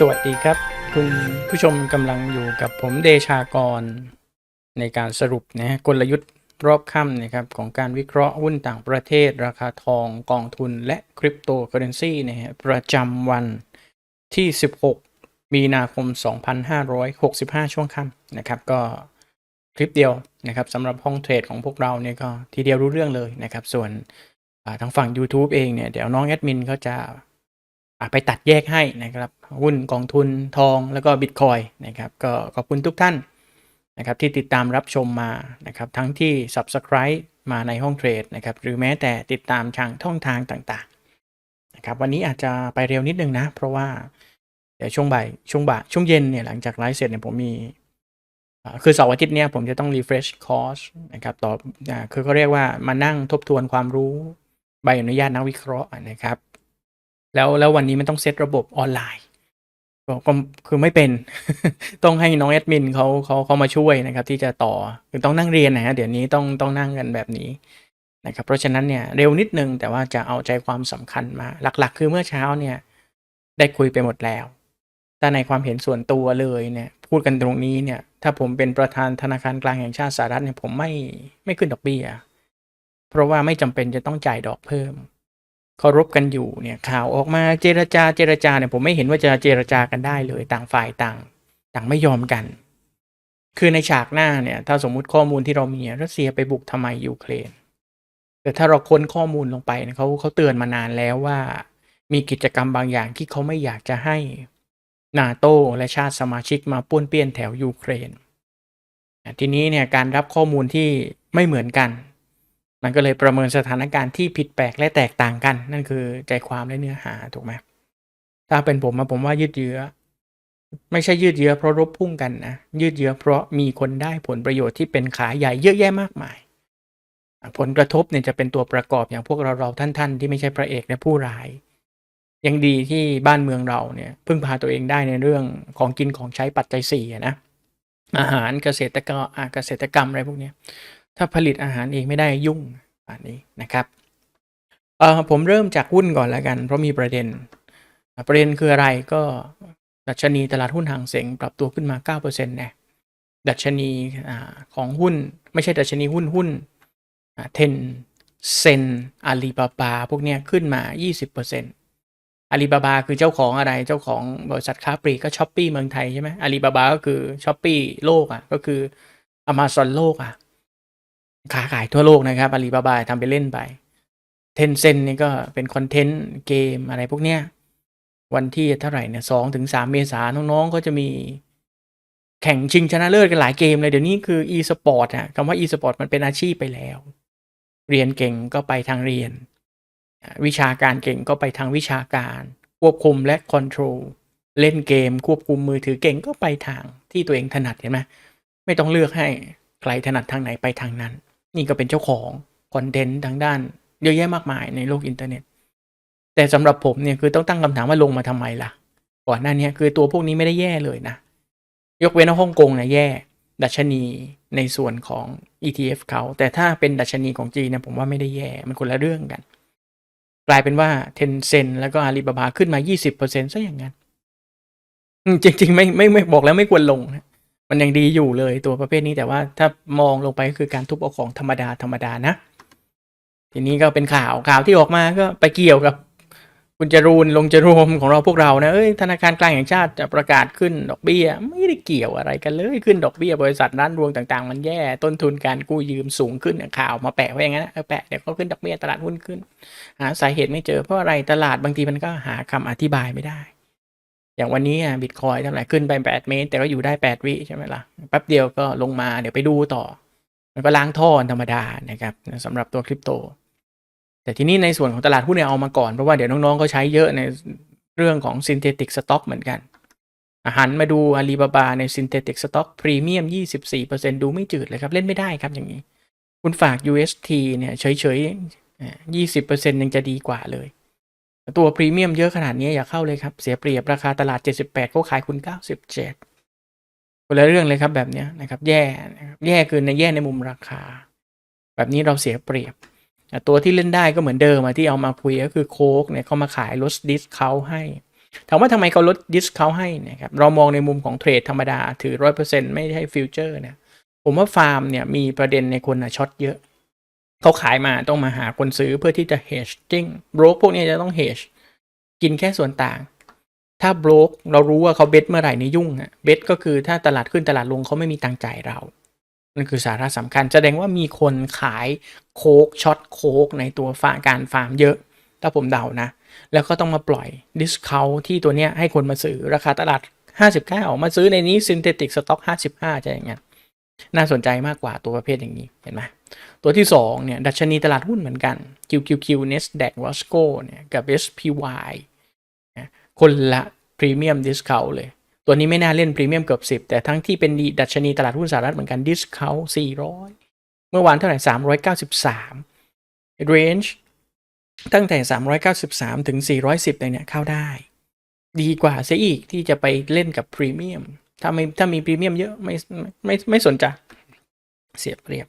สวัสดีครับ คุณผู้ชมกำลังอยู่กับผมเดชากร ในการสรุปนะฮะกลยุทธ์รอบค่ำนะครับของการวิเคราะห์หุ้นต่างประเทศ ราคาทองกองทุนและคริปโตเคอเรนซีนะฮะประจำวันที่ 16 มีนาคม 2565 ช่วงค่ำนะครับ ก็คลิปเดียวนะครับสำหรับห้องเทรดของพวกเราเนี่ยก็ทีเดียวรู้เรื่องเลยนะครับ ส่วนทางฝั่ง YouTube เองเนี่ยเดี๋ยวน้องแอดมินเขาจะ ไปตัดแยกให้นะครับ หุ้นกองทุนทองแล้วก็บิตคอยนะครับ ก็ขอบคุณทุกท่านนะครับที่ติดตามรับชมมานะครับทั้งที่ Subscribe มาในห้องเทรดนะครับหรือแม้แต่ติดตามทางช่องทางต่างๆนะครับวันนี้อาจจะไปเร็วนิดนึงนะ เพราะว่าเดี๋ยวช่วงบ่ายช่วงบ่ายช่วงเย็นเนี่ยหลังจากไลฟ์เสร็จเนี่ยผมมีคือเสาร์อาทิตย์เนี่ยผมจะต้อง refresh course นะครับต่อคือเขาเรียกว่ามานั่งทบทวนความรู้ใบอนุญาตนักวิเคราะห์นะครับ แล้วแล้ววันนี้มันต้องเซตระบบออนไลน์ก็คือไม่เป็น ต้องให้น้องแอดมินเขาเขาเขามาช่วยนะครับ ที่จะต่อคือต้องนั่งเรียนนะฮะเดี๋ยวนี้ต้องต้องนั่งกันแบบนี้นะครับ เพราะฉะนั้นเนี่ยเร็วนิดนึงแต่ว่าจะเอาใจความสำคัญมา หลัก ๆ คือเมื่อเช้าเนี่ยได้คุยไปหมดแล้ว แต่ในความเห็นส่วนตัวเลยเนี่ยพูดกันตรงนี้เนี่ย ถ้าผมเป็นประธานธนาคารกลางแห่งชาติสหรัฐเนี่ยผมไม่ไม่ขึ้นดอกเบี้ย เพราะว่าไม่จำเป็นจะต้องจ่ายดอกเพิ่ม เคารพกันอยู่เนี่ยข่าวออกมาเจรจาเจรจาเนี่ยผมไม่เห็นว่าจะเจรจากันได้เลยต่างฝ่ายต่าง ต่างไม่ยอมกัน คือในฉากหน้าเนี่ยถ้าสมมุติข้อมูลที่เรามีรัสเซียไปบุกทำไมยูเครนแต่ถ้าเราค้นข้อมูลลงไปเนี่ยเขาเขาเตือนมานานแล้วว่า มีกิจกรรมบางอย่างที่เขาไม่อยากจะให้นาโตและชาติสมาชิกมาป้วนเปี้ยนแถวยูเครนทีนี้เนี่ยการรับข้อมูลที่ไม่เหมือนกัน มันก็เลยประเมินสถานการณ์ที่ผิดแปลกและแตกต่างกัน นั่นคือใจความและเนื้อหาถูกไหมถ้าเป็นผมมาผมว่ายืดเยื้อ ไม่ใช่ยืดเยื้อเพราะรบพุ่งกันนะยืดเยื้อเพราะมีคนได้ผลประโยชน์ที่เป็นขาใหญ่เยอะแยะมากมาย ผลกระทบเนี่ยจะเป็นตัวประกอบอย่างพวกเราเราท่านๆ ที่ไม่ใช่พระเอกและผู้ร้ายยังดีที่บ้านเมืองเราเนี่ยพึ่งพาตัวเองได้ในเรื่องของกินของใช้ปัจจัยสี่นะอาหารเกษตรกรรมอะเกษตรกรรมอะไรพวกนี้ถ้าผลิตอาหารเองไม่ได้ยุ่ง อันนี้นะครับเออผมเริ่มจากหุ้นก่อนแล้วกัน เพราะมีประเด็น ประเด็นคืออะไรก็ดัชนีตลาดหุ้นหางเสงปรับตัวขึ้นมา 9%นะดัชนีของหุ้นไม่ใช่ดัชนีหุ้นหุ้นเทนเซนอาลีบาบาพวกเนี้ยขึ้นมา 20%อาลีบาบาคือเจ้าของอะไรเจ้าของบริษัทค้าปลีกก็ช้อปปี้เมืองไทยใช่ไหมอาลีบาบาก็คือช้อปปี้โลกอะก็คืออ m a z o n โลกอะ ค้าขายทั่วโลกนะครับอาลีบาบาทำไปเล่นไป เทนเซนนี่ก็เป็นคอนเทนต์เกมอะไรพวกเนี้ย วันที่เท่าไหร่เนี่ยสองถึงสามเมษาน้องๆก็จะมีแข่งชิงชนะเลิศกันหลายเกมเลย เดี๋ยวนี้คือ e สปอร์ตอะคำว่า e สปอร์ตมันเป็นอาชีพไปแล้ว เรียนเก่งก็ไปทางเรียน วิชาการเก่งก็ไปทางวิชาการ ควบคุมและคอนโทรลเล่นเกม ควบคุมมือถือเก่งก็ไปทางที่ตัวเองถนัดเห็นไหมไม่ต้องเลือกให้ใครถนัดทางไหนไปทางนั้น นี่ก็เป็นเจ้าของคอนเทนต์ทางด้านเยอะแยะมากมายในโลกอินเทอร์เน็ต แต่สำหรับผมเนี่ยคือต้องตั้งคำถามว่าลงมาทำไมล่ะ ก่อนหน้านี้คือตัวพวกนี้ไม่ได้แย่เลยนะ ยกเว้นว่าฮ่องกงนะแย่ ดัชนีในส่วนของ ETF เขา แต่ถ้าเป็นดัชนีของจีนนี่ยผมว่าไม่ได้แย่ มันคนละเรื่องกัน กลายเป็นว่าเทนเซนแล้วก็อาลีบาบาขึ้นมา 20%ซะอย่างนั้น จริงๆ ไม่ไม่ไม่บอกแล้วไม่ควรลงนะ มันยังดีอยู่เลยตัวประเภทนี้แต่ว่าถ้ามองลงไปก็คือการทุบเอาของธรรมดาธรรมดานะ ทีนี้ก็เป็นข่าวข่าวที่ออกมาก็ไปเกี่ยวกับคุณจรูนลงจรวมของเราพวกเรานะเอ้ยธนาคารกลางแห่งชาติจะประกาศขึ้นดอกเบี้ย ไม่ได้เกี่ยวอะไรกันเลยขึ้นดอกเบี้ย บริษัทร้านรวงต่างๆ มันแย่ต้นทุนการกู้ยืมสูงขึ้นข่าวมาแปะไว้อย่างนั้นเออแปะเดี๋ยวก็ขึ้นดอกเบี้ยตลาดหุ้นขึ้นหาสาเหตุไม่เจอเพราะอะไรตลาดบางทีมันก็หาคำอธิบายไม่ได้ อย่างวันนี้อะบิตคอยเท่าไหร่ขึ้นไปแปดเมตร แต่ก็อยู่ได้แปดวิใช่ไหมล่ะแป๊บเดียวก็ลงมาเดี๋ยวไปดูต่อ มันก็ล้างท่อธรรมดานะครับสำหรับตัวคริปโต แต่ทีนี้ในส่วนของตลาดหุ้นเนี่ยเอามาก่อน เพราะว่าเดี๋ยวน้องๆก็ใช้เยอะในเรื่องของ synthetic stock เหมือนกันอาหันมาดูอาลีบาบาใน synthetic stock premium 24%ดูไม่จืดเลยครับ เล่นไม่ได้ครับอย่างนี้ คุณฝาก UST เนี่ยเฉยๆยี่สิบเปอร์เซ็นต์ยังจะดีกว่าเลย ตัวพรีเมียมเยอะขนาดนี้อย่าเข้าเลยครับ เสียเปรียบราคาตลาด 78เขาขายคุณ 97คนละเรื่องเลยครับแบบนี้นะครับ แย่นะครับแย่คือในแย่ในมุมราคา แบบนี้เราเสียเปรียบ ตัวที่เล่นได้ก็เหมือนเดิมที่เอามาคุยก็คือโค้กเนี่ยเขามาขายลดดิสเขาให้ถามว่าทำไมเขาลดดิสเขาให้นะครับเรามองในมุมของเทรดธรรมดาถือร้อยเปอร์เซ็นไม่ใช่ฟิวเจอร์เนี่ยผมว่าฟาร์มเนี่ยมีประเด็นในคนอะช็อตเยอะ เขาขายมาต้องมาหาคนซื้อเพื่อที่จะ hedging โบรกพวกนี้จะต้อง hedge กินแค่ส่วนต่าง ถ้าโบรกเรารู้ว่าเขาเบสเมื่อไหร่นี่ยุ่งอะเบสก็คือถ้าตลาดขึ้นตลาดลงเขาไม่มีตังจ่ายเรา นั่นคือสาระสำคัญ แสดงว่ามีคนขายโคกช็อตโคกในตัวฟาการฟาร์มเยอะ ถ้าผมเดานะ แล้วก็ต้องมาปล่อยดิสคาวที่ตัวเนี้ยให้คนมาซื้อราคาตลาด 59 มาซื้อในนี้ซินเทติกสต็อก 55จะอย่างเงี้ยน่าสนใจมากกว่าตัวประเภทอย่างนี้เห็นไหม ตัวที่2เนี่ยดัชนีตลาดหุ้นเหมือนกัน QQQ Nasdaq Wasco เนี่ยกับ SPY คนละพรีเมียมดิสคาวเลย ตัวนี้ไม่น่าเล่นพรีเมียมเกือบ 10 แต่ทั้งที่เป็นดัชนีตลาดหุ้นสหรัฐเหมือนกันดิสคาว400 เมื่อวานเท่าไหร่ 393 range ตั้งแต่ 393 ถึง 410เลยเนี่ยเข้าได้ ดีกว่าเสียอีกที่จะไปเล่นกับพรีเมียมถ้าไม่ถ้ามีพรีเมียมเยอะไม่ไม่ไม่ไม่สนใจเสียเปรียบ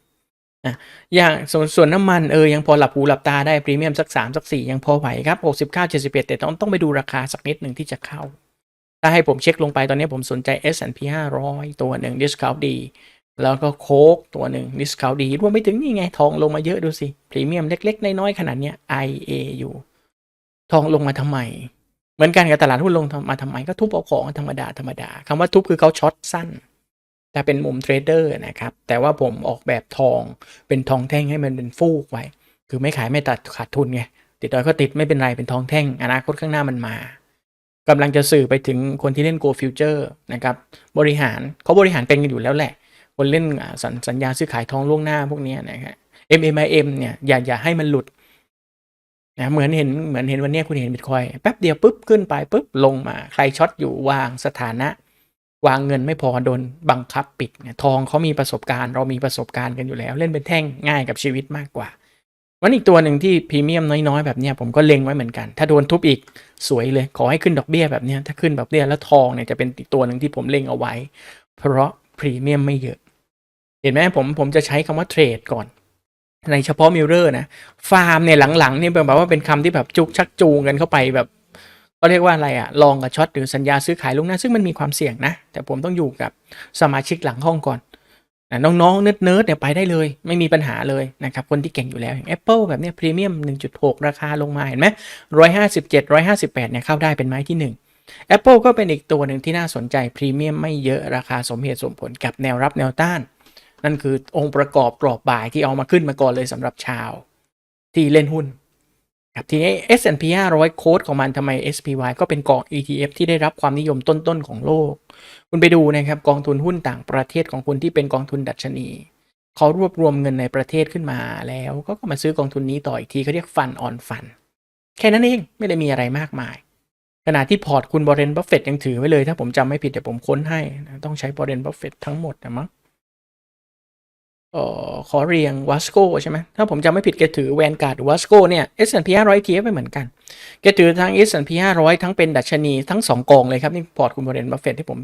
อะอย่างส่วนส่วนน้ำมันเออยังพอหลับหูหลับตาได้พรีเมียมสัก 3 สัก 4 ยังพอไหวครับ69 71 แต่ต้องต้องไปดูราคาสักนิดหนึ่งที่จะเข้า ถ้าให้ผมเช็คลงไปตอนนี้ผมสนใจ S&P 500 ตัวหนึ่ง discount ดี แล้วก็โคกตัวหนึ่ง discount ดีรวมไปถึงนี่ไง ทองลงมาเยอะดูสิพรีเมียมเล็ก ๆ น้อยๆขนาดเนี้ย IA อยู่ ทองลงมาทำไม เหมือนกันกับตลาดหุ้นลงมาทำไมก็ทุบเอาของธรรมดาธรรมดาคำว่าทุบคือเขาช็อตสั้น แต่เป็นมุมเทรดเดอร์นะครับ แต่ว่าผมออกแบบทองเป็นทองแท่งให้มันเป็นฟูกไว้ คือไม่ขายไม่ตัดขาดทุนไง ติดดอยก็ติดไม่เป็นไรเป็นทองแท่ง อนาคตข้างหน้ามันมากำลังจะสื่อไปถึงคนที่เล่น Go Future นะครับ บริหารเขาบริหารเป็นกันอยู่แล้วแหละ คนเล่นสัญสัญญาซื้อขายทองล่วงหน้าพวกนี้นะครับ MMIM เนี่ยอย่าอย่าให้มันหลุดนะเหมือนเห็นเหมือนเห็นวันนี้คุณเห็นบิตคอยแป๊บเดียวปุ๊บขึ้นไปปุ๊บลงมา ใครช็อตอยู่วางสถานะ วางเงินไม่พอโดนบังคับปิดเนี่ยทองเขามีประสบการณ์ เรามีประสบการณ์กันอยู่แล้ว เล่นเป็นแท่งง่ายกับชีวิตมากกว่า วันอีกตัวหนึ่งที่พรีเมียมน้อยๆ แบบนี้ผมก็เล็งไว้เหมือนกัน ถ้าโดนทุบอีกสวยเลย ขอให้ขึ้นดอกเบี้ยแบบนี้ถ้าขึ้นดอกเบี้ยแล้วทองเนี่ยจะเป็นอีกตัวหนึ่งที่ผมเล็งเอาไว้ เพราะพรีเมียมไม่เยอะ เห็นไหมผมผมจะใช้คำว่าเทรดก่อนในเฉพาะมิลเลอร์นะฟาร์มเนี่ยหลังๆนี่แบบว่าเป็นคำที่แบบจุกชักจูงกันเข้าไปแบบ ก็เรียกว่าอะไรอะลองกับช็อตหรือสัญญาซื้อขายล่วงหน้าซึ่งมันมีความเสี่ยงนะ แต่ผมต้องอยู่กับสมาชิกหลังห้องก่อนนะน้องๆ เนิร์ดเนิร์ดเนี่ยไปได้เลย ไม่มีปัญหาเลยนะครับ คนที่เก่งอยู่แล้วอย่าง Apple แบบเนี้ยพรีเมียม 1.6 ราคาลงมาเห็นไหม157 158เนี่ยเข้าได้เป็นไม้ที่ 1 Apple ก็เป็นอีกตัวหนึ่งที่น่าสนใจพรีเมียมไม่เยอะราคาสมเหตุสมผลกับแนวรับแนวต้าน นั่นคือองค์ประกอบกรอบบ่ายที่เอามาขึ้นมาก่อนเลยสำหรับชาว ที่เล่นหุ้น ครับทีนี้ S&P 500 โค้ดของมันทำไม SPY ก็เป็นกอง ETF ที่ได้รับความนิยมต้นๆของโลก คุณไปดูนะครับกองทุนหุ้นต่างประเทศของคุณที่เป็นกองทุนดัชนีเขารวบรวมเงินในประเทศขึ้นมาแล้วก็ก็มาซื้อกองทุนนี้ต่ออีกทีเขาเรียกฟันออนฟันแค่นั้นเองไม่ได้มีอะไรมากมาย ขณะที่พอร์ตคุณบรเรนบัฟเฟตยังถือไว้เลย ถ้าผมจำไม่ผิดเดี๋ยวผมค้นให้นะต้องใช้บรเรนบัฟเฟตทั้งหมดนะมั้ง ขอเรียงวัสโกใช่ไหมถ้าผมจำไม่ผิดแกถือแวนการ์ดหรือวัสโกเนี่ย S&P 500 ETF ไปเหมือนกัน แกถือทั้ง S&P 500 ทั้งเป็นดัชนีทั้งสองกองเลยครับ นี่พอร์ตคุณบรเรนบัฟเฟตที่ผม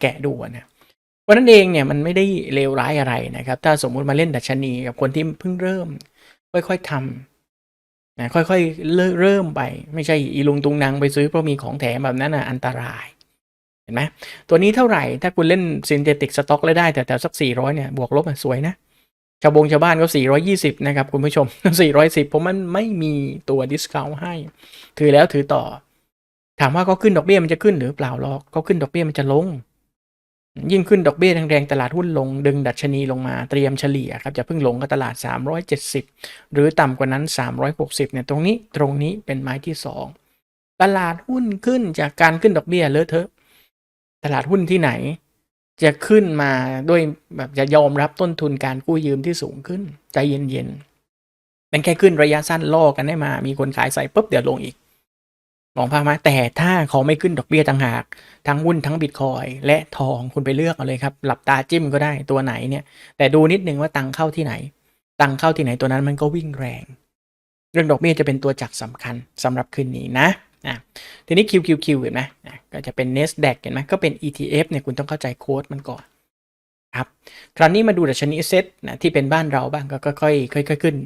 แกะดูนะวันนั้นเองเนี่ยมันไม่ได้เลวร้ายอะไรนะครับ ถ้าสมมุติมาเล่นดัชนีกับคนที่เพิ่งเริ่ม ค่อยๆทำนะค่อยๆเริ่มเริ่มไป ไม่ใช่อีลุงตุงนางไปซื้อเพราะมีของแถมแบบนั้นนะอันตราย เห็นไหมตัวนี้เท่าไหร่ถ้าคุณเล่นซินเทติกสต็อกแล้วได้แต่แต่สัก 400 เนี่ย บวกลบอะสวยนะ ชาวบงชาวบ้านก็ 420 นะครับ คุณผู้ชม 410 เพราะมันไม่มีตัวดิสคาวให้ ถือแล้วถือต่อ ถามว่าเขาขึ้นดอกเบี้ยมันจะขึ้นหรือเปล่าหรอกเขาขึ้นดอกเบี้ยมันจะลง ยิ่งขึ้นดอกเบี้ยแรงๆตลาดหุ้นลง ดึงดัชนีลงมาเตรียมเฉลี่ยครับจะเพิ่งลงกับตลาด 370 หรือต่ำกว่านั้น 360 เนี่ยตรงนี้ตรงนี้เป็นไม้ที่ 2 ตลาดหุ้นขึ้นจากการขึ้นดอกเบี้ยเลอะเทอะ ตลาดหุ้นที่ไหน จะขึ้นมาด้วยแบบจะยอมรับต้นทุนการกู้ยืมที่สูงขึ้น ใจเย็นๆเป็นแค่ขึ้นระยะสั้นล่อกันได้มา มีคนขายใส่ปุ๊บเดี๋ยวลงอีกมองภาพไหมาแต่ถ้าเขาไม่ขึ้นดอกเบี้ยต่างหาก ทั้งหุ้นทั้งบิตคอยและทองคุณไปเลือกเอาเลยครับ หลับตาจิ้มก็ได้ตัวไหนเนี่ย แต่ดูนิดนึงว่าตังเข้าที่ไหน ตังเข้าที่ไหนตัวนั้นมันก็วิ่งแรง เรื่องดอกเบี้ยจะเป็นตัวจักรสำคัญสำหรับคืนนี้นะ นะทีนี้ QQQ เห็นไหมก็จะเป็น NASDAQ เห็นไหมก็เป็น ETF เนี่ยคุณต้องเข้าใจโค้ดมันก่อน ครับคราวนี้มาดูดัชนีเซ็ตนะที่เป็นบ้านเราบ้างก็ค่อยๆค่อยๆขึ้น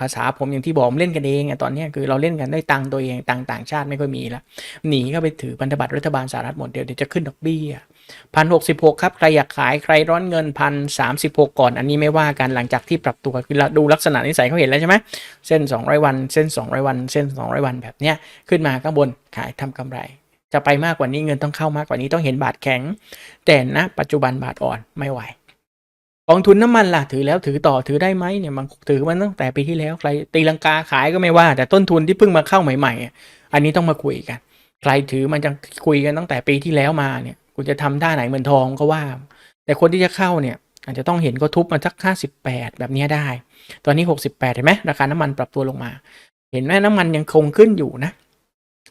ภาษาผมอย่างที่บอกผมเล่นกันเองตอนนี้คือเราเล่นกันด้วยตังตัวเองตังต่างชาติไม่ค่อยมีแล้วหนีเข้าไปถือพันธบัตรรัฐบาลสหรัฐหมดเดี๋ยวเดี๋ยวจะขึ้นดอกเบี้ยพันหกสิบหกครับใครอยากขายใครร้อนเงินพันสามสิบหกก่อน อันนี้ไม่ว่ากันหลังจากที่ปรับตัวคือเราดูลักษณะนิสัยเขาเห็นแล้วใช่ไหมเส้นสองร้อยวัน เส้นสองร้อยวัน เส้นสองร้อยวันแบบเนี้ยขึ้นมาข้างบนขายทำกำไร จะไปมากกว่านี้เงินต้องเข้ามากกว่านี้ต้องเห็นบาทแข็ง แต่นะปัจจุบันบาทอ่อนไม่ไหวกองทุนน้ำมันล่ะถือแล้วถือต่อถือได้ไหมเนี่ยมันถือมันตั้งแต่ปีที่แล้วใครตีลังกาขายก็ไม่ว่า แต่ต้นทุนที่เพิ่งมาเข้าใหม่ ๆอะอันนี้ต้องมาคุยกัน ใครถือมันจะคุยกันตั้งแต่ปีที่แล้วมาเนี่ยคุณจะทำท่าไหนเหมือนทองก็ว่า แต่คนที่จะเข้าเนี่ยอาจจะต้องเห็นก็ทุบมาสักห้าสิบแปดแบบนี้ได้ ตอนนี้หกสิบแปดเห็นไหมราคาน้ำมันปรับตัวลงมา เห็นไหมน้ำมันยังคงขึ้นอยู่นะ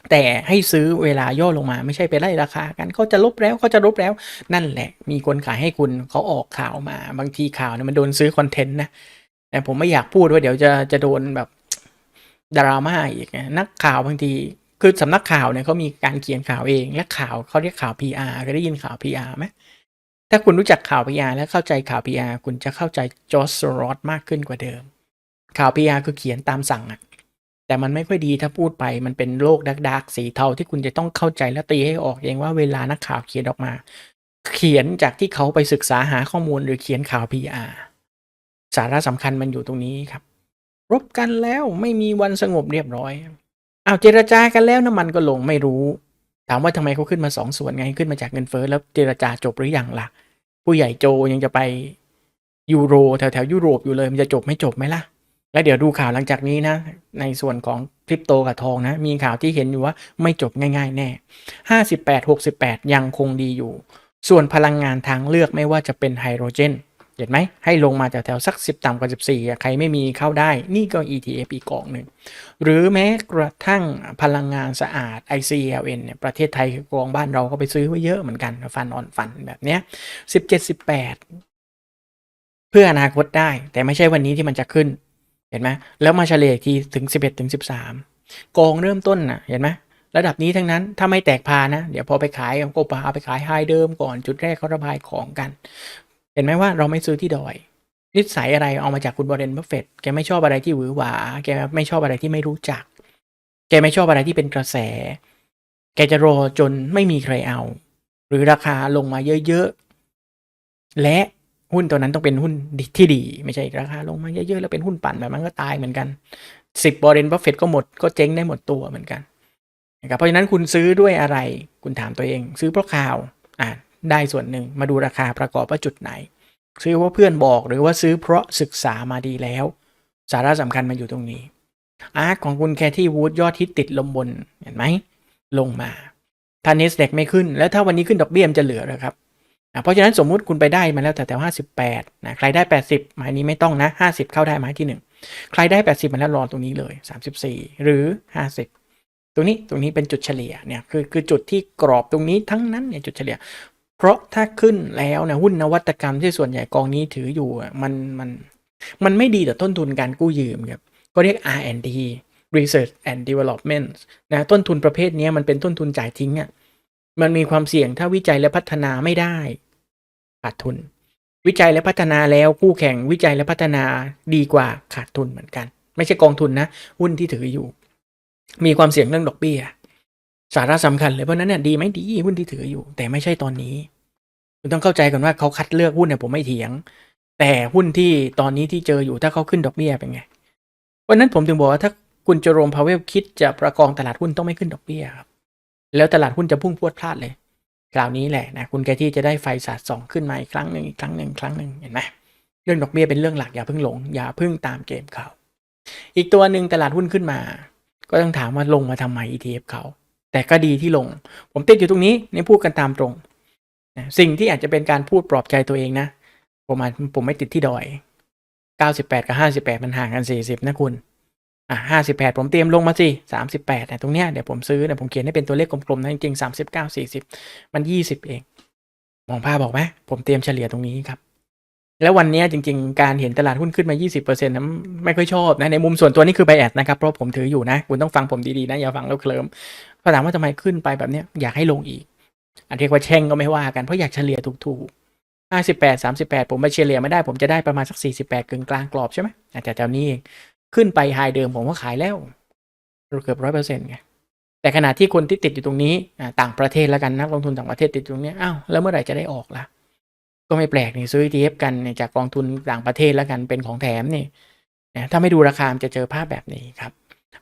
แต่ให้ซื้อเวลาย่อลงมาไม่ใช่ไปไล่ราคากันเขาจะลบแล้วเขาจะลบแล้ว นั่นแหละ มีคนขายให้คุณเขาออกข่าวมา บางทีข่าวเนี่ยมันโดนซื้อคอนเทนต์นะแต่ผมไม่อยากพูดว่าเดี๋ยวจะจะโดนแบบดราม่าอีกนะนักข่าวบางทีคือสำนักข่าวเนี่ยเขามีการเขียนข่าวเอง และข่าวเขาเรียกข่าว PR เคยได้ยินข่าว PR ไหมถ้าคุณรู้จักข่าว PR และเข้าใจข่าว PR คุณจะเข้าใจจอร์จโรสมากขึ้นกว่าเดิม ข่าว PR คือเขียนตามสั่งอะ แต่มันไม่ค่อยดีถ้าพูดไปมันเป็นโลกดักๆสีเทาที่คุณจะต้องเข้าใจและตีให้ออกเองว่าเวลานักข่าวเขียนออกมา เขียนจากที่เขาไปศึกษาหาข้อมูลหรือเขียนข่าว PR สาระสำคัญมันอยู่ตรงนี้ครับ รบกันแล้วไม่มีวันสงบเรียบร้อยอ้าวเจรจากันแล้วน้ำมันก็ลงไม่รู้ ถามว่าทำไมเขาขึ้นมาสองส่วนไงขึ้นมาจากเงินเฟ้อแล้วเจรจาจบหรือยังล่ะ ผู้ใหญ่โจยังจะไปยูโรแถวแถวยุโรปอยู่เลยมันจะจบไม่จบไหมล่ะ แล้วเดี๋ยวดูข่าวหลังจากนี้นะ ในส่วนของคริปโตกับทองนะ มีข่าวที่เห็นอยู่ว่าไม่จบง่าย ๆ แน่ห้าสิบแปดหกสิบแปดยังคงดีอยู่ ส่วนพลังงานทางเลือกไม่ว่าจะเป็นไฮโดรเจน เห็นไหม ให้ลงมาจากแถวสัก 10 ต่ำกว่า 14อ่ใครไม่มีเข้าได้ นี่ก็ ETF อีกกองหนึ่ง หรือแม้กระทั่งพลังงานสะอาด ICLN เนี่ยประเทศไทยกองบ้านเราก็ไปซื้อไว้เยอะเหมือนกันฟันออนฟันแบบเนี้ย17 18 เพื่ออนาคตได้ แต่ไม่ใช่วันนี้ที่มันจะขึ้น เห็นไหมแล้วมาเฉลี่ยอีกทีถึง 11ถึง13 กองเริ่มต้นนะเห็นไหมระดับนี้ทั้งนั้นถ้าไม่แตกพานะ เดี๋ยวพอไปขายก็ปาเอาไปขายไฮเดิมก่อนจุดแรกเขาระบายของกัน เห็นไหมว่าเราไม่ซื้อที่ดอยนิสัยอะไรเอามาจากคุณบรเรนบัฟเฟตแกไม่ชอบอะไรที่หวือหวา แกไม่ชอบอะไรที่ไม่รู้จัก แกไม่ชอบอะไรที่เป็นกระแส แกจะรอจนไม่มีใครเอา หรือราคาลงมาเยอะๆ และ หุ้นตัวนั้นต้องเป็นหุ้นที่ดี ไม่ใช่ราคาลงมาเยอะๆแล้วเป็นหุ้นปั่นแบบนั้นก็ตายเหมือนกันสิบบรเรนบัฟเฟต์ก็หมดก็เจ๊งได้หมดตัวเหมือนกันนะครับเพราะฉะนั้นคุณซื้อด้วยอะไรคุณถามตัวเอง ซื้อเพราะข่าวอ่าได้ส่วนหนึ่งมาดูราคาประกอบว่าจุดไหน ซื้อว่าเพื่อนบอกหรือว่าซื้อเพราะศึกษามาดีแล้ว สาระสำคัญมันอยู่ตรงนี้อาร์คของคุณแคที่วูดยอดฮิตติดลมบนเห็นไหมลงมาถ้าเนสเด็กไม่ขึ้น แล้วถ้าวันนี้ขึ้นดอกเบี้ยมนจะเหลือหรอครับ อะเพราะฉะนั้นสมมุติคุณไปได้มาแล้วแต่แถวห้าสิบแปดนะใครได้แปดสิบหมายนี้ไม่ต้องนะห้าสิบเข้าได้หมายที่หนึ่งใครได้แปดสิบมาแล้วรอตรงนี้เลยสามสิบสี่หรือห้าสิบตรงนี้ตรงนี้เป็นจุดเฉลี่ยเนี่ยคือคือจุดที่กรอบตรงนี้ทั้งนั้นเนี่ยจุดเฉลี่ย เพราะถ้าขึ้นแล้วนะหุ้นนวัตกรรมที่ส่วนใหญ่กองนี้ถืออยู่มันมันมันไม่ดีต่อต้นทุนการกู้ยืมครับก็เรียก R&D Research and Development นะต้นทุนประเภทนี้มันเป็นต้นทุนจ่ายทิ้งอะ่ะมันมีความเสี่ยงถ้าวิจัยและพัฒนาไม่ได้ ขาดทุน วิจัยและพัฒนาแล้วคู่แข่งวิจัยและพัฒนาดีกว่าขาดทุนเหมือนกัน ไม่ใช่กองทุนนะ หุ้นที่ถืออยู่ มีความเสี่ยงเรื่องดอกเบี้ยสาระสำคัญเลยเพราะนั้นเนี่ยดีไหมดีหุ้นที่ถืออยู่ แต่ไม่ใช่ตอนนี้คุณต้องเข้าใจก่อนว่าเขาคัดเลือกหุ้นเนี่ยผมไม่เถียง แต่หุ้นที่ตอนนี้ที่เจออยู่ถ้าเขาขึ้นดอกเบี้ยเป็นไงเพราะนั้นผมถึงบอกว่าถ้าคุณเจอโรมพาวเวลคิดจะประคองตลาดหุ้นต้องไม่ขึ้นดอกเบี้ยครับแล้วตลาดหุ้นจะพุ่งพรวดพลาดเลย คราวนี้แหละนะคุณแกที่จะได้ไฟสาดส่องขึ้นมาอีกครั้งหนึ่งอีกครั้งหนึ่งครั้งหนึ่งเห็นไหมเรื่องดอกเบี้ยเป็นเรื่องหลักอย่าเพิ่งหลงอย่าเพิ่งตามเกมเขาอีกตัวหนึ่งตลาดหุ้นขึ้นมา ก็ต้องถามว่าลงมาทำไม ETF เขา แต่ก็ดีที่ลง ผมติดอยู่ตรงนี้ในพูดกันตามตรงนะสิ่งที่อาจจะเป็นการพูดปลอบใจตัวเองนะผมผมไม่ติดที่ดอย 98 กับ 58 มันห่างกัน 40 นะคุณ อะ58ผมเตรียมลงมาสิ38นะตรงเนี้ยเดี๋ยวผมซื้อเนี่ยผมเขียนให้เป็นตัวเลขกลมๆนะจริงๆ39 40มัน20เอง มองภาพบอกไหมผมเตรียมเฉลี่ยตรงนี้ครับ แล้ววันนี้จริง ๆ การเห็นตลาดหุ้นขึ้นมา 20%นะไม่ค่อยชอบนะในมุมส่วนตัวนี่คือไบแอดนะครับเพราะผมถืออยู่นะ คุณต้องฟังผมดีๆนะอย่าฟังแล้วเคลิ้มพอถามว่าทำไมขึ้นไปแบบเนี้ยอยากให้ลงอีก อันเรียกว่าแช่งก็ไม่ว่ากันเพราะอยากเฉลี่ยถูกห้าสิบแปดสามสิบแปดผมไปเฉลี่ยไม่ได้ ผมจะได้ประมาณสักสี่สิบแปดกึ่งกลางกรอบใช่ไหมแต่แถวนี้เอง ขึ้นไปไฮเดิมผมก็ขายแล้วเกือบร้อยเปอร์เซ็นต์ไงแต่ขณะที่คนที่ติดอยู่ตรงนี้ต่างประเทศแล้วกันนักลงทุนต่างประเทศติดตรงนี้อ้าวแล้วเมื่อไหร่จะได้ออกล่ะ ก็ไม่แปลกนี่ซื้อ ETF กันจากกองทุนต่างประเทศแล้วกันเป็นของแถมนี่นะถ้าไม่ดูราคามจะเจอภาพแบบนี้ครับ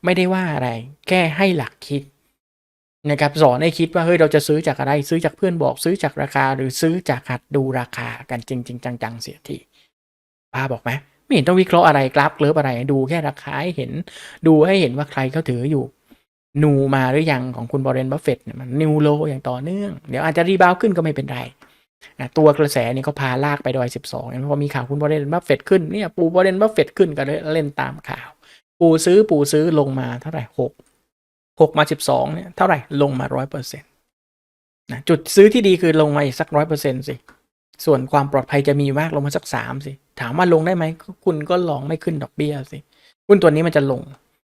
ไม่ได้ว่าอะไรแค่ให้หลักคิดนะครับสอนให้คิดว่าเฮ้ยเราจะซื้อจากอะไรซื้อจากเพื่อนบอกซื้อจากราคาหรือซื้อจากหัดดูราคากันจริง ๆ จังๆเสียทีภาบอกไหม ไม่เห็นต้องวิเคราะห์อะไรกราฟเลิบอะไร ดูแค่ราคาให้เห็น ดูให้เห็นว่าใครเขาถืออยู่ นูมาหรือยังของคุณบรเรนบัฟเฟตเนี่ยมันนิวโลอย่างต่อเนื่อง เดี๋ยวอาจจะรีบาวขึ้นก็ไม่เป็นไรนะตัวกระแสนี่เขาพาลากไปดอย 12เห็นไหมพอมีข่าวคุณบรเรนบัฟเฟตขึ้นเนี่ยปูบรเรนบัฟเฟตขึ้นก็เลยเล่นตามข่าว ปูซื้อปูซื้อลงมาเท่าไหร่หกหกมาสิบสองเนี่ยเท่าไหร่ลงมาร้อยเปอร์เซ็นต์นะจุดซื้อที่ดีคือลงมาอีกสักร้อยเปอร์เซ็นต์สิ ส่วนความปลอดภัยจะมีมากลงมาสักสามสิ ถามว่าลงได้ไหมคุณก็ลองไม่ขึ้นดอกเบี้ยสิหุ้นตัวนี้มันจะลง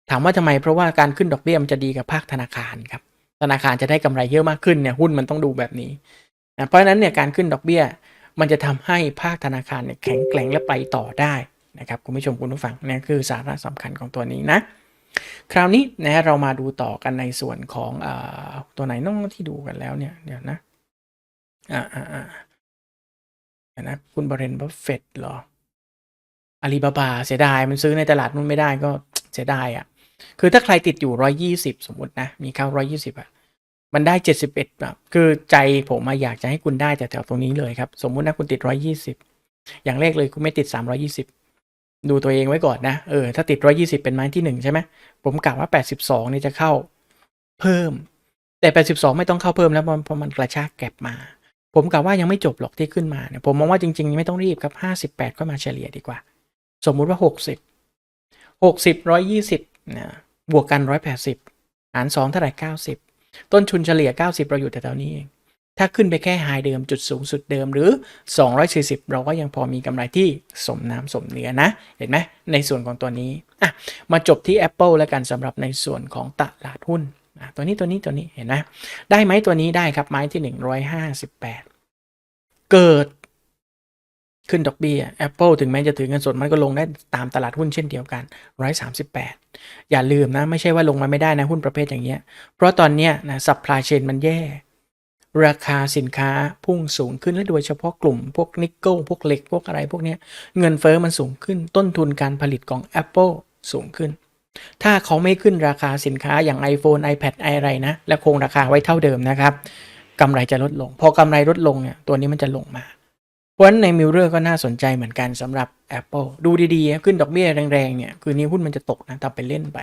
ถามว่าทำไมเพราะว่าการขึ้นดอกเบี้ยมันจะดีกับภาคธนาคารครับธนาคารจะได้กำไรเยอะมากขึ้นเนี่ยหุ้นมันต้องดูแบบนี้นะเพราะฉะนั้นเนี่ยการขึ้นดอกเบี้ย มันจะทำให้ภาคธนาคารเนี่ยแข็งแกร่งและไปต่อได้นะครับคุณผู้ชมคุณผู้ฟังนี่คือสาระสำคัญของตัวนี้นะ คราวนี้นะเรามาดูต่อกันในส่วนของอตัวไหนน้องที่ดูกันแล้วเนี่ยเดี๋ยวนะอ่าอ่าอ่านะคุณบรเรนบัฟเฟตเหรอ อาลีบาบาเสียดายมันซื้อในตลาดนู้นไม่ได้ก็เสียดายอะ คือถ้าใครติดอยู่ร้อยี่สิบสมมตินะ มีเข้าร้อยี่สิบอะมันได้เจ็ดสิบเอ็ดแบบคือใจผมมาอยากจะให้คุณได้แต่แถวตรงนี้เลยครับ สมมุตินะคุณติดร้อยี่สิบอย่างแรกเลยคุณไม่ติดสามร้อยี่สิบดูตัวเองไว้ก่อนนะ เออ ถ้าติดร้อยี่สิบเป็นไม้ที่หนึ่งใช่ไหม ผมกะว่าแปดสิบสองนี่จะเข้าเพิ่ม แต่แปดสิบสองไม่ต้องเข้าเพิ่มแล้วเพราะมันกระชากแก็บมา ผมกะว่ายังไม่จบหรอกที่ขึ้นมาเนี่ยผมมองว่าจริงๆ ไม่ต้องรีบครับห้าสิบแปดก็มาเฉลี่ยดีกว่า สมมุติว่าหกสิบหกสิบร้อยยี่สิบนะบวกกันร้อยแปดสิบหารสองเท่าไหร่เก้าสิบต้นทุนเฉลี่ยเก้าสิบเราอยู่แถวนี้เอง ถ้าขึ้นไปแค่ไฮเดิมจุดสูงสุดเดิมหรือ 240 เราก็ยังพอมีกำไรที่สมน้ำสมเนื้อนะ เห็นไหมในส่วนของตัวนี้อะมาจบที่ Apple แล้วกันสำหรับในส่วนของตลาดหุ้นตัวนี้ตัวนี้ตัวนี้เห็นไหมได้ไหมตัวนี้ได้ครับไม้ที่ 158 เกิด ขึ้นดอกเบี้ย Apple ถึงแม้จะถือเงินสดมันก็ลงได้ตามตลาดหุ้นเช่นเดียวกัน138อย่าลืมนะ ไม่ใช่ว่าลงมาไม่ได้นะหุ้นประเภทอย่างเงี้ย เพราะตอนเนี้ยนะ supply chain มันแย่ ราคาสินค้าพุ่งสูงขึ้นและโดยเฉพาะกลุ่มพวกนิกเกิลพวกเหล็กพวกอะไรพวกเนี้ยเงินเฟอ้อมันสูงขึ้นต้นทุนการผลิตของ Apple สูงขึ้น ถ้าเขาไม่ขึ้นราคาสินค้าอย่าง iPhone iPad อะไรนะ และคงราคาไว้เท่าเดิมนะครับกำไรจะลดลง พอกำไรลดลงเนี่ยตัวนี้มันจะลงมา เพราะฉะนั้นในมิลเลอร์ก็น่าสนใจเหมือนกันสำหรับ Apple ดูดีๆ ขึ้นดอกเบี้ยแรงๆเนี่ยคืนนี้หุ้นมันจะตกนะตบไปเล่นไป